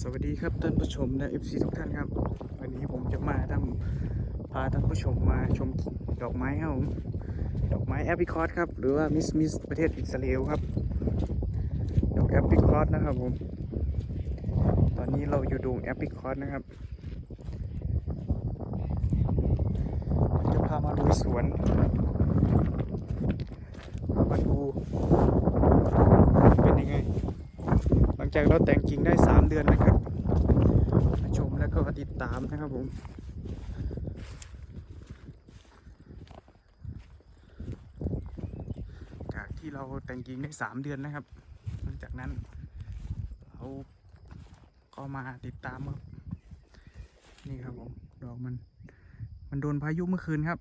สวัสดีครับท่านผู้ชมและ FC ทุกท่านครับ วันนี้ผมจะมาทำพาท่านผู้ชมมาชมดอกไม้ครับผมดอกไม้แอปริคอตครับ หรือว่ามิสมิสประเทศอิสราเอลครับ ดอกแอปริคอตนะครับผม ตอนนี้เราอยู่ดงแอปริคอตนะครับ จะพามาลุยสวนพามาดูเป็นยังไง จากเราแต่งกิ่งได้ 3 เดือนนะครับมาชมแล้วก็ติดตามนะครับผมจากที่เราแต่งกิ่งได้ 3 เดือนนะครับหลังจากนั้นเราก็มาติดตามครับนี่ครับผมดอกมันมันโดนพายุเมื่อคืนครับ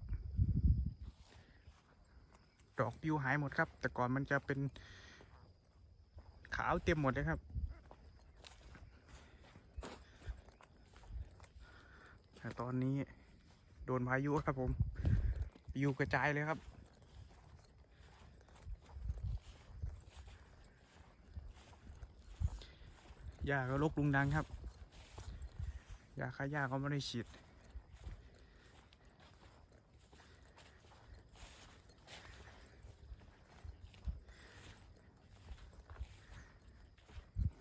ดอกปิวหายหมดครับ แต่ก่อนมันจะเป็นขาวเต็มหมดเลยครับ แต่ตอนนี้โดนพายุครับผมปลิวกระจายเลยครับ ยาก็ลกลุงดังครับ ยาฆ่าหญ้าก็ไม่ได้ฉีด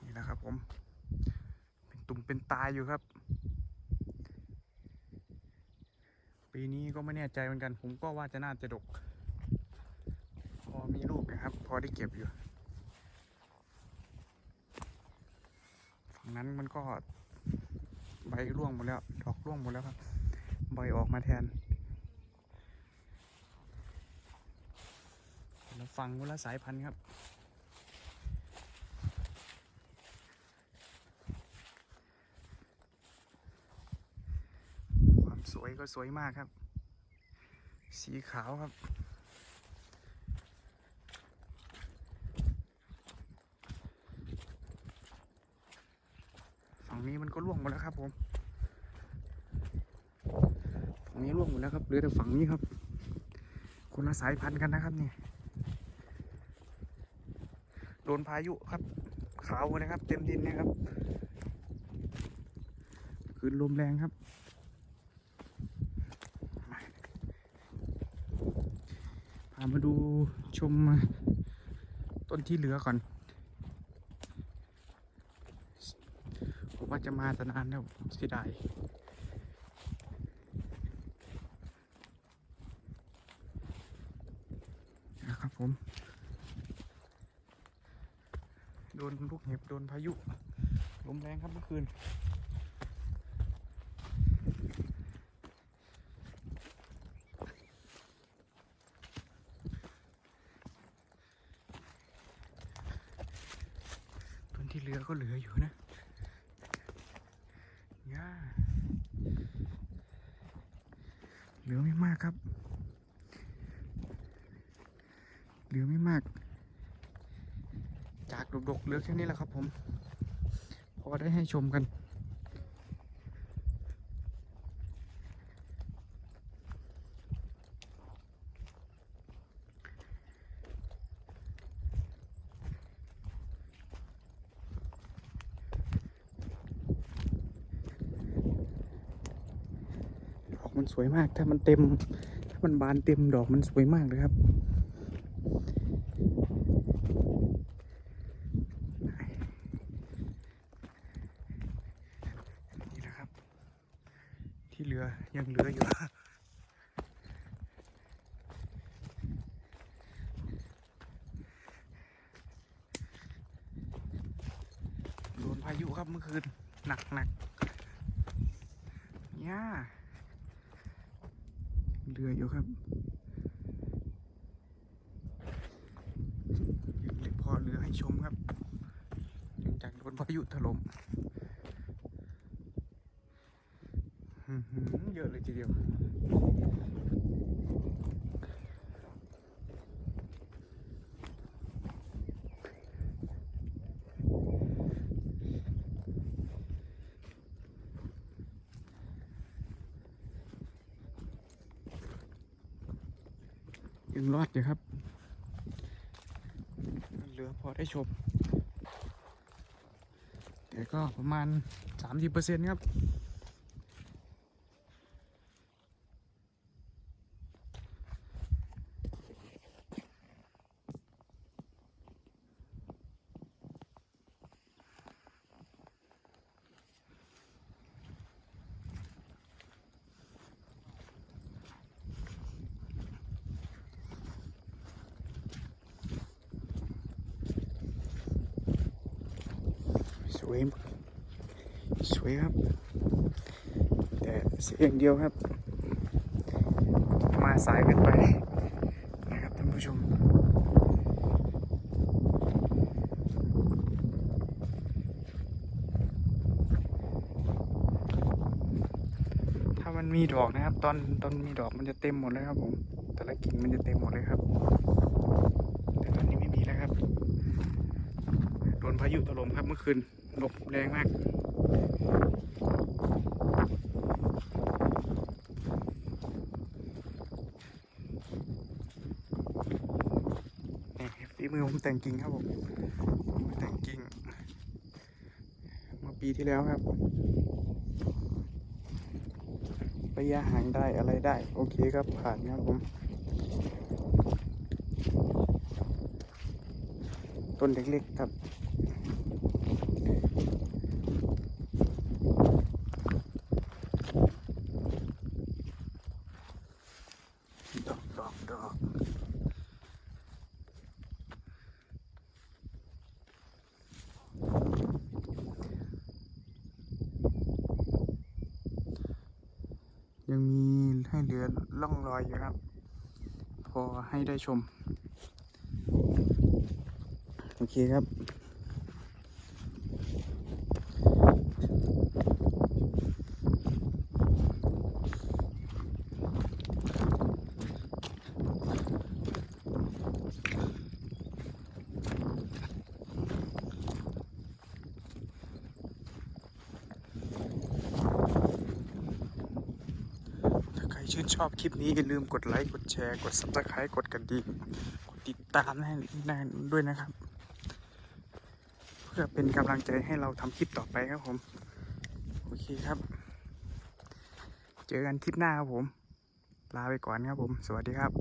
นี่นะครับผม เป็นตุ่มเป็นตายอยู่ครับ ปีนี้ก็ไม่แน่ใจเหมือนกัน ผมก็ว่าจะน่าจะดก พอมีลูกนะครับ พอได้เก็บอยู่ ฝั่งนั้นมันก็ใบร่วงหมดแล้ว ดอกร่วงหมดแล้วครับ ใบออกมาแทนแล้วฟังคนละสายพันธุ์ครับ ความสวย ก็สวยมากครับ สีขาวครับ ฝั่งนี้มันก็ร่วงหมดแล้วครับผม ฝั่งนี้ร่วงหมดแล้วครับเหลือแต่ฝั่งนี้ครับ คนละสายพันธุ์กันนะครับนี่ โดนพายุครับ ขาวเลยครับ เต็มดินนะครับ คืนลมแรงครับามาดูชมต้นที่เหลือก่อน ผมว่าจะมาตนานแล้วเสียดายนะครับผม โดนลูกเห็บ โดนพายุ ลมแรงครับเมื่อคืน เหลือก็เหลืออยู่นะย่าเหลือไม่มากครับ เหลือไม่มาก จากดกๆเหลือแค่นี้แหละครับผม พอได้ให้ชมกัน มันสวยมาก ถ้ามันเต็ม ถ้ามันบานเต็มดอกมันสวยมากเลยครับ นี่แหละครับ ที่เหลือยังเหลืออยู่โดนพายุครับเมื่อคืน หนักหนักเนี่ย เรืออยู่ครับยังเหลือพอเรือให้ชมครับหลังจากโดนพายุถล่มเยอะเลยทีเดียว ยังรอดอยู่ครับ เหลือพอได้ชม แต่ก็ประมาณ 30%ครับ สวยสวยครับ แต่เสียอย่างเดียวครับ มาสายเกันไปนะครับท่านผู้ชมถ้ามันมีดอกนะครับ ตอนตอนมีดอกมันจะเต็มหมดเลยครับผมแต่ละกิ่งมันจะเต็มหมดเลยครับ แต่ตอนนี้ไม่มีแล้วครับโดนพายุถล่มครับเมื่อคืน ลมแรงมากฝีมือผมแต่งกิ่งครับผมผมแต่งกิ่งเมื่อปีที่แล้วครับระยะห่างได้อะไรได้ โอเคครับผ่านครับผม ต้นเล็กๆครับ ดอกดอกดอกยังมีให้ เหลือล่องรอยอยู่ครับ พอให้ได้ชม โอเคครับ ชื่นชอบคลิปนี้อย่าลืมกดไลค์กดแชร์กด subscribe กดกระดิ่งกดติดตามให้ได้ด้วยนะครับ เพื่อเป็นกำลังใจให้เราทำคลิปต่อไปครับผม โอเคครับ เจอกันคลิปหน้าครับผม ลาไปก่อนครับผม สวัสดีครับ